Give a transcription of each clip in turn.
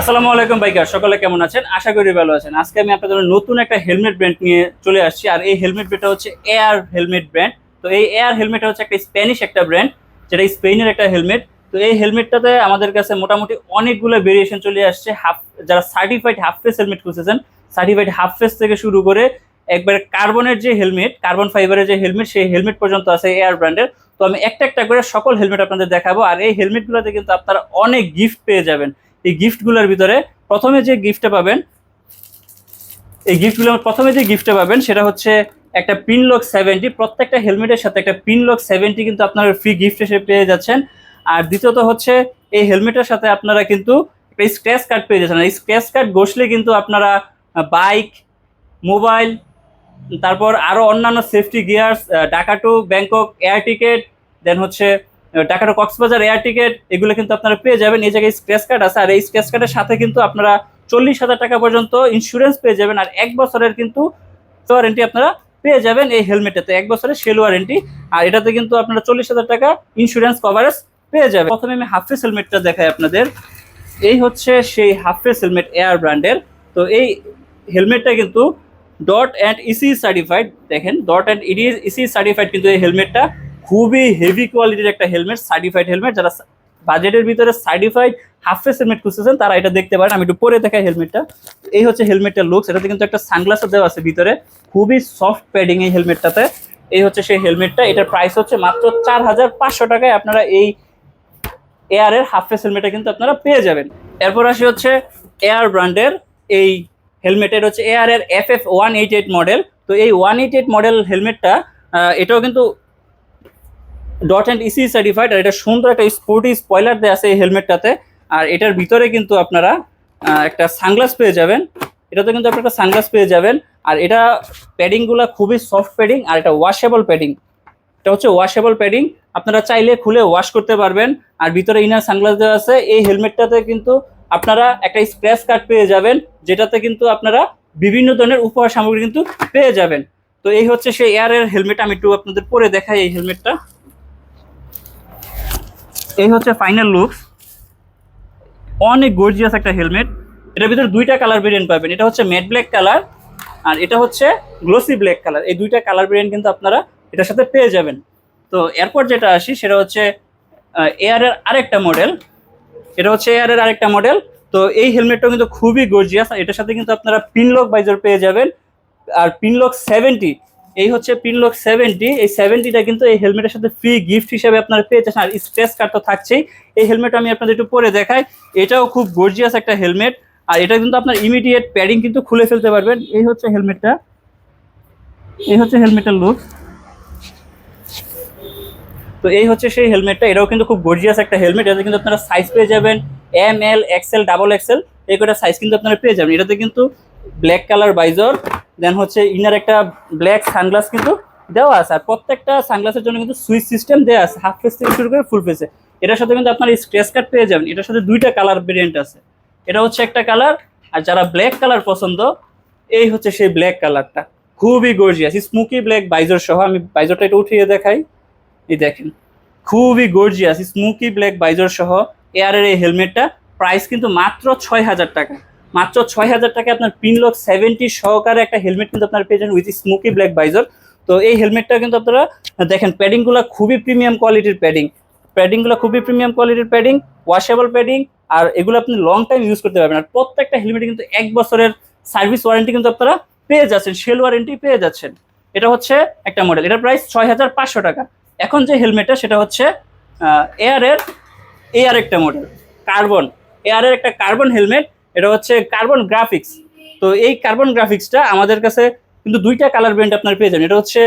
আসসালামু আলাইকুম বাইকার সকলে কেমন আছেন? আশা করি ভালো আছেন। আজকে আমি আপনাদের নতুন একটা হেলমেট ব্র্যান্ড নিয়ে চলে আসছি, আর এই হেলমেট ব্র্যান্ডটা হচ্ছে এয়ার হেলমেট ব্র্যান্ড। তো এই এয়ার হেলমেটটা হচ্ছে একটা স্প্যানিশ একটা ব্র্যান্ড, যেটা স্পেনের একটা হেলমেট। তো এই হেলমেটটাতে আমাদের কাছে মোটামুটি অনেকগুলো ভেরিয়েশন চলে আসছে হাফ যারা সার্টিফাইড হাফ ফেস হেলমেট খুঁজেছেন সার্টিফাইড হাফ ফেস থেকে শুরু করে একবারে কার্বনের যে হেলমেট কার্বন ফাইবারের যে হেলমেট সেই হেলমেট পর্যন্ত আছে এয়ার ব্র্যান্ডের। তো আমি একটা একটা করে সকল হেলমেট আপনাদের দেখাবো, আর এই হেলমেটগুলোতে কিন্তু আপনারা অনেক গিফট পেয়ে যাবেন। এই গিফটগুলোর ভিতরে প্রথমে যে গিফটটা পাবেন, এই গিফটগুলো প্রথমে যে গিফটটা পাবেন সেটা হচ্ছে একটা পিন লক সেভেন্টি প্রত্যেকটা হেলমেটের সাথে একটা পিন লক সেভেন্টি কিন্তু আপনারা ফ্রি গিফট হিসেবে পেয়ে যাচ্ছেন। আর দ্বিতীয়ত হচ্ছে এই হেলমেটের সাথে আপনারা কিন্তু একটা স্ক্র্যাচ কার্ড পেয়ে যাচ্ছেন। এই স্ক্র্যাচ কার্ড ঘষলে কিন্তু আপনারা বাইক মোবাইল তারপর আরও অন্যান্য safety gears Dhaka to Bangkok air ticket দেন হচ্ছে Dhaka to Cox's Bazar air ticket এগুলো কিন্তু আপনারা পেয়ে যাবেন। এই জায়গায় স্ক্র্যাচ কার্ড আছে। আর এই স্ক্র্যাচ কার্ডের সাথে কিন্তু আপনারা চল্লিশ হাজার টাকা পর্যন্ত ইন্স্যুরেন্স পেয়ে যাবেন। আর এক বছরের কিন্তু ওয়ারেন্টি আপনারা পেয়ে যাবেন এই হেলমেটেতে এক বছরের সেল ওয়ারেন্টি আর এটাতে কিন্তু আপনারা চল্লিশ হাজার টাকা ইন্স্যুরেন্স কভারেজ পেয়ে যাবেন। প্রথমে আমি হাফ ফেস হেলমেটটা দেখাই আপনাদের। এই হচ্ছে সেই হাফ ফেস হেলমেট এয়ার ব্র্যান্ডের তো এই হেলমেটটা কিন্তু ডট অ্যান্ড ইসি সার্টিফাইড দেখেন DOT and ED ECE certified কিন্তু এই হেলমেটটা খুবই হেভি কোয়ালিটির একটা হেলমেট সার্টিফাইড হেলমেট যারা বাজেটের ভিতরে সার্টিফাইড হাফ ফেস হেলমেট খুঁজতেছেন, তারা এটা দেখতে পারেন। আমি একটু পরে দেখাই হেলমেটটা এই হচ্ছে হেলমেটটার লুকস এটাতে কিন্তু একটা সানগ্লাসও দেওয়া আছে ভিতরে। খুবই সফট প্যাডিং এই হেলমেটটাতে এই হচ্ছে সেই হেলমেটটা এটার প্রাইস হচ্ছে মাত্র চার হাজার পাঁচশো টাকায় আপনারা এই এয়ারের হাফ ফেস হেলমেটটা কিন্তু আপনারা পেয়ে যাবেন। এরপর আসি হচ্ছে এয়ার ব্র্যান্ডের এই হেলমেটের হচ্ছে এয়ারের F F one eight eight model তো এই ওয়ান এইট এইট মডেল হেলমেটটা এটাও কিন্তু ডট অ্যান্ড ইসি সার্টিফাইড আর এটা সুন্দর একটা স্পোর্টি স্পয়লার দেওয়া আছে এই হেলমেটটাতে আর এটার ভিতরে কিন্তু আপনারা একটা সানগ্লাস পেয়ে যাবেন। এটাতে কিন্তু আপনারা একটা সানগ্লাস পেয়ে যাবেন। আর এটা প্যাডিংগুলো খুবই সফট প্যাডিং আর এটা ওয়াশেবল প্যাডিং এটা হচ্ছে ওয়াশেবল প্যাডিং আপনারা চাইলে খুলে ওয়াশ করতে পারবেন। আর ভিতরে ইনার সানগ্লাস দেওয়া আছে। এই হেলমেটটাতে কিন্তু আপনারা একটা স্ক্র্যাচ কার্ড পেয়ে যাবেন, যেটাতে কিন্তু আপনারা বিভিন্ন ধরনের উপহার সামগ্রী কিন্তু পেয়ে যাবেন। তো এই হচ্ছে সেই এয়ারের হেলমেট আমি একটু আপনাদের পরে দেখাই এই হেলমেটটা এই হচ্ছে ফাইনাল লুকস অনেক গর্জিয়াস একটা হেলমেট এটার ভিতরে দুইটা কালার ভেরিয়েন্ট পাবেন। এটা হচ্ছে ম্যাট ব্ল্যাক কালার আর এটা হচ্ছে গ্লোসি ব্ল্যাক কালার এই দুইটা কালার ভেরিয়েন্ট কিন্তু আপনারা এটার সাথে পেয়ে যাবেন। তো এরপর যেটা আসি, সেটা হচ্ছে এয়ারের আরেকটা মডেল এটা হচ্ছে এয়ারের আরেকটা মডেল তো এই হেলমেটটাও কিন্তু খুবই গর্জিয়াস এটার সাথে কিন্তু আপনারা পিনলক বাইজার পেয়ে যাবেন। আর পিনলক সেভেন্টি এই হচ্ছে পিনলক সেভেন্টি এই সেভেন্টিটা কিন্তু এই হেলমেটের সাথে ফ্রি গিফট হিসেবে আপনারা পেয়ে যাচ্ছেন। আর স্ট্রেস কার্ড তো থাকছেই। এই হেলমেট আমি আপনাদের একটু পরে দেখাই। এটাও খুব গর্জিয়াস একটা হেলমেট আর এটা কিন্তু আপনার ইমিডিয়েট প্যাডিং কিন্তু খুলে ফেলতে পারবেন। এই হচ্ছে হেলমেটটা এই হচ্ছে হেলমেটের লুক তো এই হচ্ছে সেই হেলমেটটা এটাও কিন্তু খুব গর্জিয়াস একটা হেলমেট এটাতে কিন্তু আপনারা সাইজ পেয়ে যাবেন M L XL double XL এই কটা সাইজ কিন্তু আপনারা পেয়ে যাবেন। এটাতে কিন্তু ব্ল্যাক কালার বাইজর দেন হচ্ছে ইনার একটা ব্ল্যাক সানগ্লাস কিন্তু দেওয়া আছে। আর প্রত্যেকটা সানগ্লাসের জন্য কিন্তু সুইচ সিস্টেম দেওয়া আছে। হাফ ফেস থেকে শুরু করে ফুল ফেসে এটার সাথে কিন্তু আপনার স্ক্র্যাচ কার্ড পেয়ে যাবেন। এটার সাথে দুইটা কালার ভেরিয়েন্ট আছে। এটা হচ্ছে একটা কালার আর যারা ব্ল্যাক কালার পছন্দ, এই হচ্ছে সেই ব্ল্যাক কালারটা খুবই গর্জিয়াস স্মোকি ব্ল্যাক বাইজর সহ আমি বাইজরটা একটু উঠিয়ে দেখাই। এই দেখেন। খুবই গর্জিয়াস স্মোকি ব্ল্যাক বাইজর সহ এয়ারের এই হেলমেটটা প্রাইস কিন্তু মাত্র ছয় হাজার টাকা। মাত্র ছয় হাজার টাকা আপনার পিনলক সেভেন্টি সহকারে একটা হেলমেট কিন্তু আপনার পেয়ে যান উইথ স্মোকি ব্ল্যাক বাইজর তো এই হেলমেটটা কিন্তু আপনারা দেখেন প্যাডিংগুলো খুবই প্রিমিয়াম কোয়ালিটির প্যাডিং প্যাডিংগুলো খুবই প্রিমিয়াম কোয়ালিটির প্যাডিং ওয়াশেবল প্যাডিং আর এগুলো আপনি লং টাইম ইউজ করতে পারবেন। আর প্রত্যেকটা হেলমেটে কিন্তু এক বছরের সার্ভিস ওয়ারেন্টি কিন্তু আপনারা পেয়ে যাচ্ছেন সেল ওয়ারেন্টি পেয়ে যাচ্ছেন। এটা হচ্ছে একটা মডেল এটার প্রাইস ছয় হাজার পাঁচশো টাকা। এখন যে হেলমেটটা সেটা হচ্ছে এয়ারের এয়ার একটা মডেল কার্বন এয়ারের একটা কার্বন হেলমেট এটা হচ্ছে কার্বন গ্রাফিক্স তো এই কার্বন গ্রাফিক্সটা আমাদের কাছে কিন্তু দুইটা কালার ব্র্যান্ড আপনার পেয়ে যাবেন। এটা হচ্ছে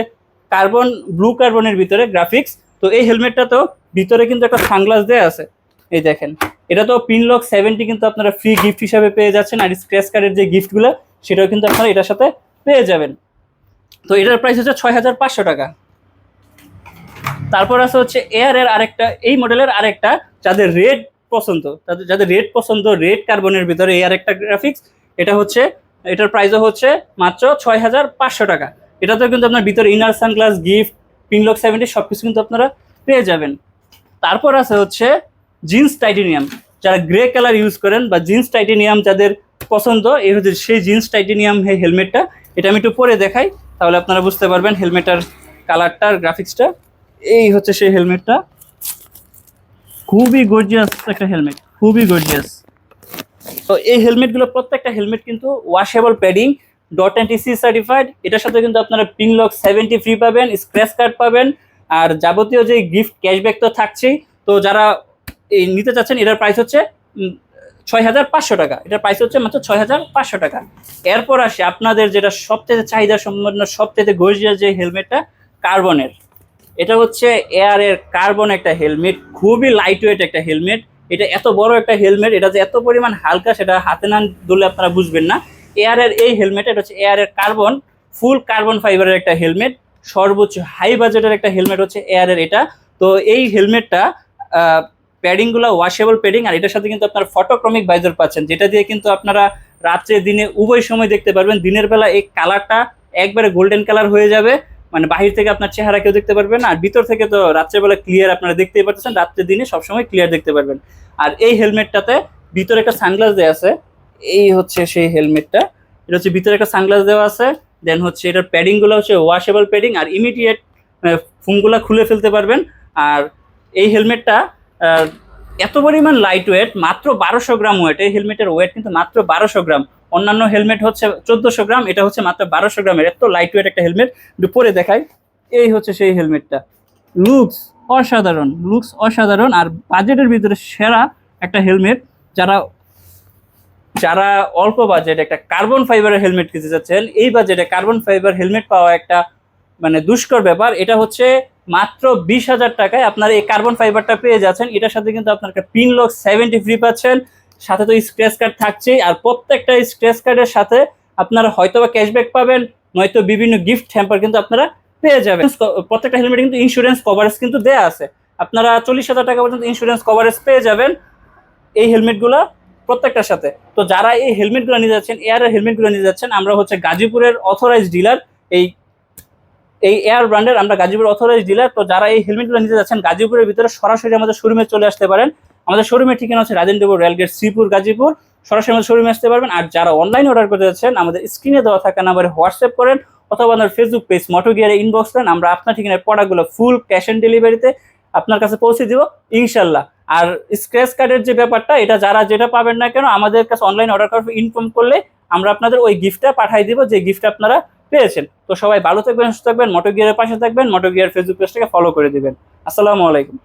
কার্বন ব্লু কার্বনের ভিতরে গ্রাফিক্স তো এই হেলমেটটা তো ভিতরে কিন্তু একটা সানগ্লাস দেওয়া আছে। এই দেখেন, এটা তো পিনলক সেভেন্টি কিন্তু আপনারা ফ্রি গিফট হিসাবে পেয়ে যাচ্ছেন আর স্ক্র্যাচ কার্ডের যে গিফটগুলো সেটাও কিন্তু আপনারা এটার সাথে পেয়ে যাবেন। তো এটার প্রাইস হচ্ছে ছয় হাজার পাঁচশো টাকা। তারপর আছে হচ্ছে এয়ারের আরেকটা, এই মডেলের আরেকটা, যাদের রেড পছন্দ। তাদের যাদের রেড পছন্দ রেড কার্বনের ভিতরে এয়ার একটা গ্রাফিক্স এটা হচ্ছে, এটার প্রাইসও হচ্ছে মাত্র ছয় হাজার পাঁচশো টাকা। এটাতেও কিন্তু আপনার ভিতরে inner sunglass gift pinlock seventy সব কিছু কিন্তু আপনারা পেয়ে যাবেন। তারপর আছে হচ্ছে জিন্স টাইটেনিয়াম যারা গ্রে কালার ইউজ করেন বা জিন্স টাইটেনিয়াম যাদের পছন্দ, এই হচ্ছে সেই জিন্স টাইটেনিয়াম এই হেলমেটটা এটা আমি একটু পরে দেখাই, তাহলে আপনারা বুঝতে পারবেন হেলমেটার কালারটার গ্রাফিক্সটা এই হচ্ছে সেই হেলমেটটা খুবই গর্জিয়াস একটা হেলমেট খুবই গর্জিয়াস তো এই হেলমেটগুলো প্রত্যেকটা হেলমেট কিন্তু washable padding DOT and ECE certified এটার সাথে কিন্তু আপনারা পিন লক সেভেন্টি ফ্রি পাবেন স্ক্র্যাচ কার্ড পাবেন, আর যাবতীয় যে গিফট ক্যাশব্যাক তো থাকছেই। তো যারা এই নিতে চাচ্ছেন, এটার প্রাইস হচ্ছে ছয় হাজার পাঁচশো টাকা। এটার প্রাইস হচ্ছে মাত্র ছয় হাজার পাঁচশো টাকা। এরপর আসে আপনাদের যেটা সবচেয়ে চাহিদা সম্পন্ন সবচেয়ে গর্জিয়াস যে হেলমেটটা কার্বনের এটা হচ্ছে এয়ারের কার্বন একটা হেলমেট খুবই লাইট ওয়েট একটা হেলমেট এটা এত বড় একটা হেলমেট এটা যে এত পরিমাণ হালকা সেটা হাতে না ধরলে আপনারা বুঝবেন না। এয়ারের এই হেলমেট এটা হচ্ছে এয়ারের কার্বন ফুল কার্বন ফাইবারের একটা হেলমেট সর্বোচ্চ হাই বাজেটের একটা হেলমেট হচ্ছে এয়ারের এটা। তো এই হেলমেটটা প্যাডিংগুলো ওয়াশেবল প্যাডিং আর এটার সাথে কিন্তু আপনারা ফটোক্রমিক বাইজার পাচ্ছেন, যেটা দিয়ে কিন্তু আপনারা রাত্রে, দিনে, উভয় সময় দেখতে পারবেন। দিনের বেলা এই কালারটা একবারে গোল্ডেন কালার হয়ে যাবে। মানে বাহির থেকে আপনার চেহারা কেউ দেখতে পারবেন আর ভিতর থেকে তো রাত্রেবেলা ক্লিয়ার আপনারা দেখতেই পাচ্ছেন রাত্রে দিনে সবসময় ক্লিয়ার দেখতে পারবেন। আর এই হেলমেটটাতে ভিতরে একটা সানগ্লাস দেওয়া আছে, এই হচ্ছে সেই হেলমেটটা। এটা হচ্ছে ভিতরে একটা সানগ্লাস দেওয়া আছে দেন হচ্ছে এটার প্যাডিংগুলো হচ্ছে ওয়াশেবল প্যাডিং আর ইমিডিয়েট ফোনগুলো খুলে ফেলতে পারবেন। আর এই হেলমেটটা এত পরিমাণ লাইট ওয়েট মাত্র বারোশো গ্রাম ওয়েট এই হেলমেটের ওয়েট কিন্তু মাত্র বারোশো গ্রাম। অন্যান্য হেলমেট হচ্ছে চোদ্দোশো গ্রাম, এটা হচ্ছে মাত্র বারোশো গ্রামের। এত লাইট ওয়েট একটা হেলমেট একটু পরে দেখাই। এই হচ্ছে সেই হেলমেটটা। লুকস অসাধারণ লুকস অসাধারণ। আর বাজেটের ভিতরে সেরা একটা হেলমেট, যারা যারা অল্প বাজেট একটা কার্বন ফাইবারের হেলমেট কিনতে চাচ্ছেন, এই বাজেটে কার্বন ফাইবার হেলমেট পাওয়া একটা মানে দুষ্কর ব্যাপার। এটা হচ্ছে মাত্র বিশ হাজার টাকায় আপনারা এই কার্বন ফাইবারটা পেয়ে যাচ্ছেন। এটার সাথে কিন্তু আপনার একটা পিন লক সেভেন্টি ফ্রি পাচ্ছেন সাথে তো স্ক্র্যাচ কার্ড থাকছেই, আর প্রত্যেকটা স্ক্র্যাচ কার্ডের সাথে আপনারা হয়তো বা ক্যাশব্যাক পাবেন, নয়তো বিভিন্ন গিফট হ্যাম্পার কিন্তু আপনারা পেয়ে যাবেন। প্রত্যেকটা হেলমেটে কিন্তু ইন্স্যুরেন্স কভারেজ কিন্তু দেয়া আছে। আপনারা চল্লিশ হাজার টাকা পর্যন্ত ইন্স্যুরেন্স কভারেজ পেয়ে যাবেন এই হেলমেটগুলো প্রত্যেকটার সাথে। তো যারা এই হেলমেটগুলো নিয়ে যাচ্ছেন এয়ারের হেলমেটগুলো নিয়ে যাচ্ছেন, আমরা হচ্ছে গাজীপুরের অথরাইজ ডিলার এই এই এয়ার ব্র্যান্ডের আমরা গাজীপুর অথরাইজ ডিলার তো যারা এই হেলমেটগুলো নিতে যাচ্ছেন, গাজীপুরের ভিতরে সরাসরি আমাদের শোরুমে চলে আসতে পারেন। আমাদের শোরুমের ঠিকানা হচ্ছে রাজেন্দ্রপুর রেলগেট শ্রীপুর, গাজীপুর। সরাসরি আমাদের শোরুমে আসতে পারবেন। আর যারা অনলাইন অর্ডার করতে যাচ্ছেন আমাদের স্ক্রিনে দেওয়া থাকা নাম্বারে হোয়াটসঅ্যাপ করেন অথবা আমাদের ফেসবুক পেজ মোটো গিয়ারে ইনবক্স করেন। আমরা আপনার ঠিকানার প্রোডাক্টগুলো ফুল ক্যাশ অন ডেলিভারিতে আপনার কাছে পৌঁছে দিব, ইনশাল্লাহ। আর স্ক্র্যাচ কার্ডের যে ব্যাপারটা, এটা যারা যেটা পাবেন না কেন, আমাদের কাছে অনলাইন অর্ডার করার ইনফর্ম করলে আমরা আপনাদের ওই গিফটটা পাঠিয়ে দিব, যে গিফটটা আপনারা পেয়েছেন। তো সবাই ভালো থাকবেন, সুস্থ থাকবেন মোটো গিয়ারের পাশে থাকবেন মোটো গিয়ার ফেসবুক পেজটাকে ফলো করে দিবেন। আসসালামু আলাইকুম।